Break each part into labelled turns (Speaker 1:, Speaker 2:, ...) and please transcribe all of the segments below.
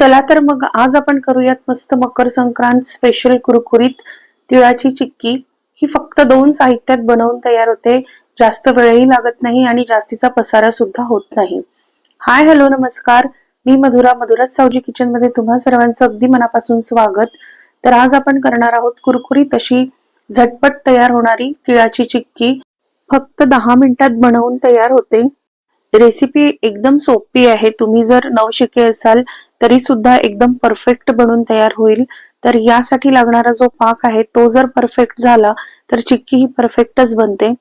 Speaker 1: चला तर मग आज आपण करूयात मस्त मकर संक्रांत स्पेशल कुरकुरीत तिळाची चिक्की. ही फक्त दोन साहित्यात बनवून तयार होते. जास्त वेळही लागत नाही आणि जास्तीचा पसारा सुद्धा होत नाही. हाय हॅलो नमस्कार. मी मधुरा मधुराज सावजी किचनमध्ये तुम्हा सर्वांचं अगदी मनापासून स्वागत. तर आज आपण करणार आहोत कुरकुरीत अशी झटपट तयार होणारी तिळाची चिक्की. फक्त दहा मिनिटात बनवून तयार होते. रेसिपी एकदम सोपी आहे. तुम्ही जर नवशिके असाल तरी सुद्धा एकदम परफेक्ट बनून तयार होईल. तर यासाठी लागणारा जो पाक आहे तो जर परफेक्ट झाला तर चिक्की ही परफेक्टच बनते.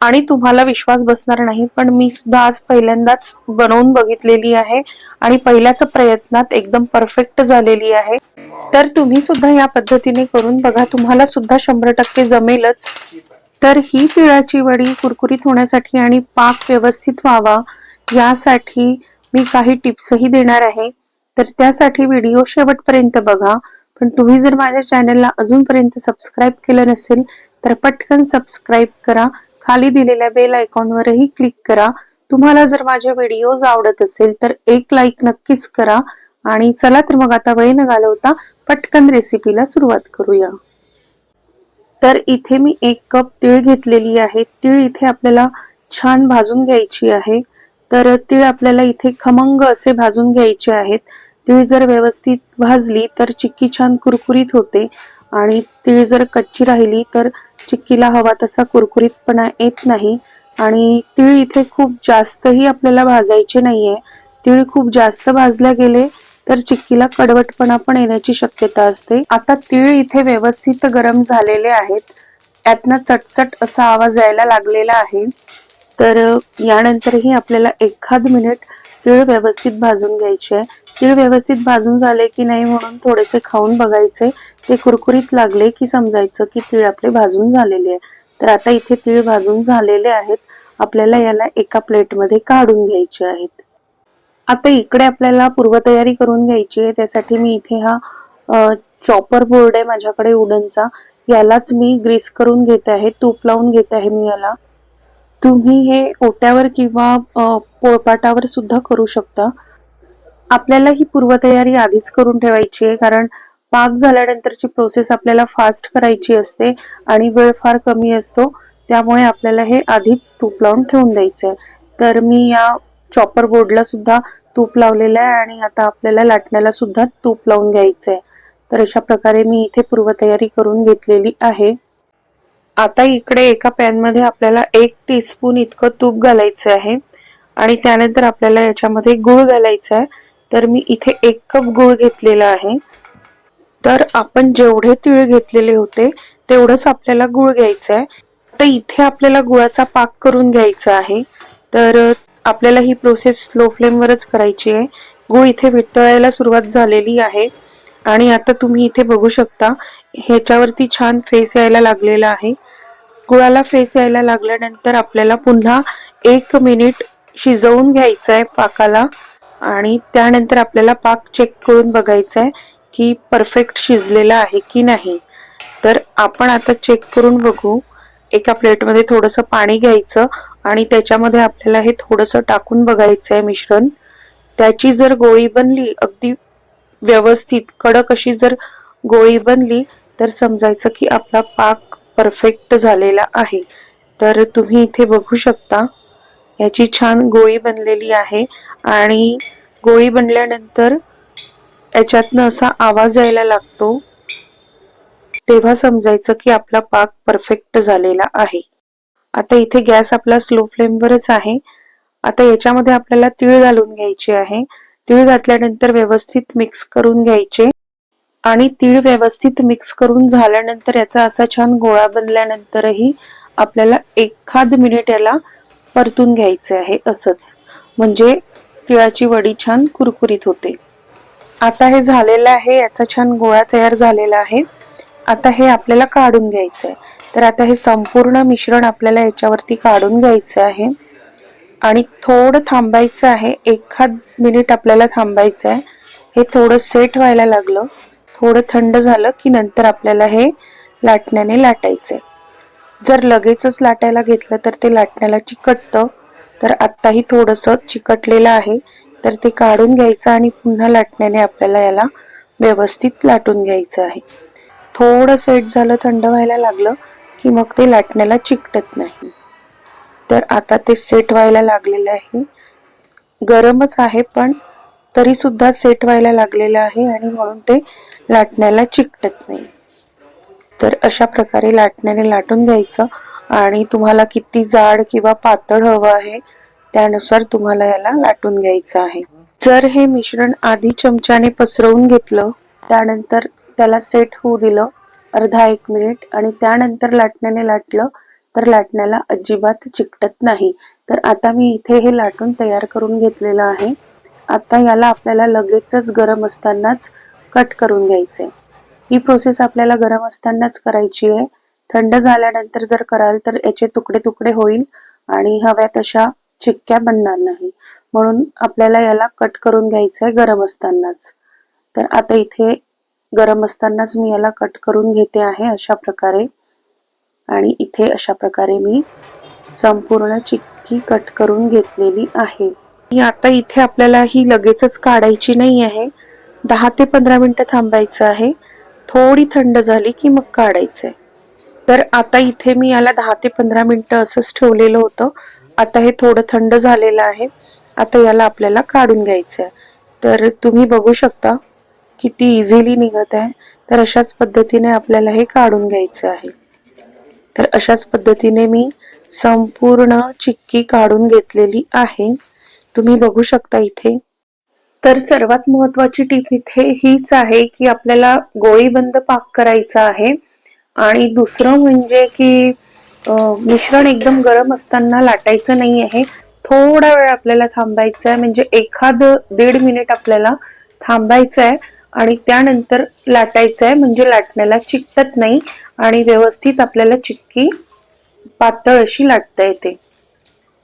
Speaker 1: आणि तुम्हाला विश्वास बसणार नाही पण मी सुद्धा आज पहिल्यांदाच बनवून बघितलेली आहे आणि पहिल्याच प्रयत्नात एकदम परफेक्ट झालेली आहे. तर तुम्ही सुद्धा या पद्धतीने करून बघा. तुम्हाला सुद्धा शंभर टक्के जमेलच. तर ही तिळाची वडी कुरकुरीत होण्यासाठी आणि पाक व्यवस्थित व्हावा यासाठी मी काही टिप्सही देणार आहे. तर त्यासाठी व्हिडिओ शेवटपर्यंत बघा. पण तुम्ही जर माझ्या चॅनलला अजूनपर्यंत सबस्क्राईब केलं नसेल तर पटकन सबस्क्राईब करा. खाली दिलेल्या बेल आयकॉनवरही क्लिक करा. तुम्हाला जर माझे व्हिडिओज आवडत असेल तर एक लाईक नक्कीच करा. आणि चला तर मग आता वेळ न घालवता पटकन रेसिपीला सुरुवात करूया. तर इथे मी एक कप तीळ घेतलेली आहे. तीळ इथे आपल्याला छान भाजून घ्यायची आहे. तर तीळ आपल्याला इथे खमंग असे भाजून घ्यायचे आहेत. तीळ जर व्यवस्थित भाजली तर चिक्की छान कुरकुरीत होते. आणि तीळ जर कच्ची राहिली तर चिक्कीला हवा तसा कुरकुरीतपणा येत नाही. आणि तीळ इथे खूप जास्तही आपल्याला भाजायचे नाहीये. तीळ खूप जास्त भाजल्या गेले तर चिक्कीला कडवटपणा पण येण्याची शक्यता असते. आता तीळ इथे व्यवस्थित गरम झालेले आहेत. यातनं चटचट असा आवाज यायला लागलेला आहे. तर यानंतरही आपल्याला एखाद मिनिट तीळ व्यवस्थित भाजून घ्यायचे आहे तीळ व्यवस्थित भाजून झाले की नाही म्हणून थोडेसे खाऊन बघायचे. ते कुरकुरीत लागले की समजायचं की तीळ आपले भाजून झालेले आहे. तर आता इथे तीळ भाजून झालेले आहेत. आपल्याला याला एका प्लेटमध्ये काढून घ्यायचे आहेत. आता इकडे आपल्याला पूर्वतयारी करून घ्यायची आहे त्यासाठी मी इथे हा चॉपर बोर्ड आहे माझ्याकडे उडनचा यालाच मी ग्रीस करून घेते आहे तूप लावून घेते आहे मी याला. तुम्ही हे ओट्यावर किंवा पोळपाटावर सुद्धा करू शकता. आपल्याला ही पूर्वतयारी आधीच करून ठेवायची आहे कारण पाक झाल्यानंतरची प्रोसेस आपल्याला फास्ट करायची असते आणि वेळ फार कमी असतो. त्यामुळे आपल्याला हे आधीच तूप लावून ठेवून द्यायचं आहे तर मी या चॉपर बोर्डला सुद्धा तूप लावलेलं आहे आणि आता आपल्याला लाटण्याला सुद्धा तूप लावून घ्यायचं आहे तर अशा प्रकारे मी इथे पूर्वतयारी करून घेतलेली आहे. आता इकडे एका पॅनमध्ये आपल्याला एक टीस्पून इतकं तूप घालायचं आहे. आणि त्यानंतर आपल्याला याच्यामध्ये गुळ घालायचा आहे. तर मी इथे एक कप गुळ घेतलेला आहे. तर आपण जेवढे तीळ घेतलेले होते तेवढंच आपल्याला गुळ घ्यायचं आहे. तर इथे आपल्याला गुळाचा पाक करून घ्यायचा आहे. तर आपल्याला ही प्रोसेस स्लो फ्लेमवरच करायची आहे. गूळ इथे वितळायला सुरुवात झालेली आहे. आणि आता तुम्ही इथे बघू शकता ह्याच्यावरती छान फेस यायला लागलेला आहे. गुळाला फेस यायला लागल्यानंतर आपल्याला पुन्हा एक मिनिट शिजवून घ्यायचं आहे पाकाला. आणि त्यानंतर आपल्याला पाक चेक करून बघायचा आहे की परफेक्ट शिजलेला आहे की नाही. तर आपण आता चेक करून बघू. एका प्लेटमध्ये थोडंसं पाणी घ्यायचं. आणि त्याच्यामध्ये आपल्याला हे थोडंसं टाकून बघायचं आहे मिश्रण. त्याची जर गोळी बनली अगदी व्यवस्थित कडक अशी जर गोळी बनली तर समजायचं की आपला पाक परफेक्ट झालेला आहे. तर तुम्ही इथे बघू शकता याची छान गोळी बनलेली आहे. आणि गोळी बनल्यानंतर याच्यातनं असा आवाज यायला लागतो तेव्हा समजायचं की आपला पाक परफेक्ट झालेला आहे. आता इथे गॅस आपला स्लो फ्लेमवरच आहे. आता याच्यामध्ये आपल्याला तीळ घालून घ्यायचे आहे. तीळ घातल्यानंतर व्यवस्थित मिक्स करून घ्यायचे. आणि तीळ व्यवस्थित मिक्स करून झाल्यानंतर याचा असा छान गोळा बनल्यानंतरही आपल्याला एखाद मिनिट याला परतून घ्यायचे आहे असंच. म्हणजे तिळाची वडी छान कुरकुरीत होते. आता हे झालेलं आहे. याचा छान गोळा तयार झालेला आहे. आता हे आपल्याला काढून घ्यायचं आहे तर आता हे संपूर्ण मिश्रण आपल्याला याच्यावरती काढून घ्यायचं आहे. आणि थोडं थांबायचं आहे. एखाद मिनिट आपल्याला थांबायचं आहे हे थोडं सेट व्हायला लागलं. थोडं थंड झालं की नंतर आपल्याला हे लाटण्याने लाटायचंय. जर लगेचच लाटायला घेतलं तर ते लाटण्याला चिकटतं. तर आत्ताही थोडंसं चिकटलेलं आहे. तर ते काढून घ्यायचं आणि पुन्हा लाटण्याने आपल्याला याला व्यवस्थित लाटून घ्यायचं आहे. थोडं सेट झालं थंड व्हायला लागलं की मग ते लाटण्याला चिकटत नाही. तर आता ते सेट व्हायला लागलेलं आहे. गरमच आहे पण तरी सुद्धा सेट व्हायला लागलेलं आहे आणि म्हणून ते लाटण्याला चिकटत नाही. तर अशा प्रकारे लाटण्याने लाटून घ्यायचं आणि तुम्हाला किती जाड किंवा पातळ हवं आहे त्यानुसार तुम्हाला याला लाटून घ्यायचं आहे. जर हे मिश्रण आधी चमच्याने पसरवून घेतलं त्यानंतर त्याला सेट होऊ दिलं. अर्धा एक मिनिट. आणि त्यानंतर लाटण्याने लाटलं तर लाटण्याला अजिबात चिकटत नाही. तर आता मी इथे हे लाटून तयार करून घेतलेलं आहे. आता याला आपल्याला लगेचच गरम असतानाच कट करून घ्यायचे ही प्रोसेस आपल्याला गरम असतानाच करायची आहे. थंड झाल्यानंतर जर कराल तर याचे तुकडे तुकडे होईल आणि हव्या तशा चिक्क्या बनणार नाही. म्हणून आपल्याला याला कट करून घ्यायचं आहे गरम असतानाच. तर आता इथे गरम असतानाच मी याला कट करून घेते आहे अशा प्रकारे. आणि इथे अशा प्रकारे मी संपूर्ण चिक्की कट करून घेतलेली आहे. आता इथे आपल्याला ही लगेचच काढायची नाही आहे. दहा ते पंधरा मिनटं थांबायचं आहे. थोडी थंड झाली की मग काढायचं आहे तर आता इथे मी याला दहा ते पंधरा मिनटं असंच ठेवलेलं होतं. आता हे थोडं थंड झालेलं आहे. आता याला आपल्याला काढून घ्यायचं आहे तर तुम्ही बघू शकता किती इझिली निघत आहे तर अशाच पद्धतीने आपल्याला हे काढून घ्यायचं आहे. तर अशाच पद्धतीने मी संपूर्ण चिक्की काढून घेतलेली आहे. तुम्ही बघू शकता इथे. तर सर्वात महत्वाची टीप इथे हीच आहे की आपल्याला गोळीबंद पाक करायचा आहे. आणि दुसरं म्हणजे की मिश्रण एकदम गरम असताना लाटायचं नाही आहे थोडा वेळ आपल्याला थांबायचा आहे म्हणजे एखाद दीड मिनिट आपल्याला थांबायचं आहे आणि त्यानंतर लाटायचं आहे म्हणजे लाटण्याला चिकटत नाही आणि व्यवस्थित आपल्याला चिक्की पातळ अशी लाटता येते.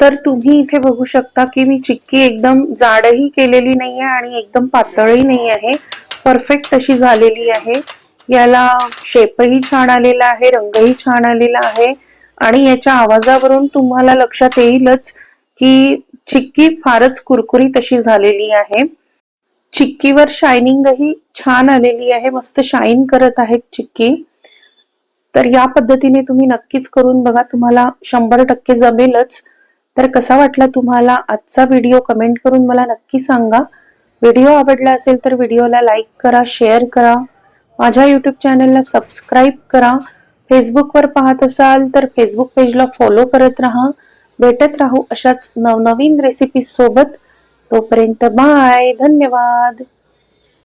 Speaker 1: तर तुम्ही इथे बघू शकता की मी चिक्की एकदम जाडही केलेली नाही आहे आणि एकदम पातळही नाही आहे परफेक्ट अशी झालेली आहे. याला शेपही छान आलेला आहे रंगही छान आलेला आहे. आणि याच्या आवाजावरून तुम्हाला लक्षात येईलच की चिक्की फारच कुरकुरीत अशी झालेली आहे. चिक्कीवर शायनिंगही छान आलेली आहे. मस्त शाईन करत आहेत चिक्की. तर या पद्धतीने तुम्ही नक्कीच करून बघा. तुम्हाला शंभर टक्के जमेलच. तर कसा वाटला तुम्हाला आजचा व्हिडिओ कमेंट करून मला नक्की सांगा. व्हिडिओ आवडला असेल तर व्हिडिओला लाईक करा शेअर करा. माझ्या यूट्यूब चॅनलला सबस्क्राईब करा. फेसबुकवर पाहत असाल तर फेसबुक पेजला फॉलो करत राहा. भेटत राहू अशाच नवनवीन रेसिपीज सोबत. तोपर्यंत बाय धन्यवाद.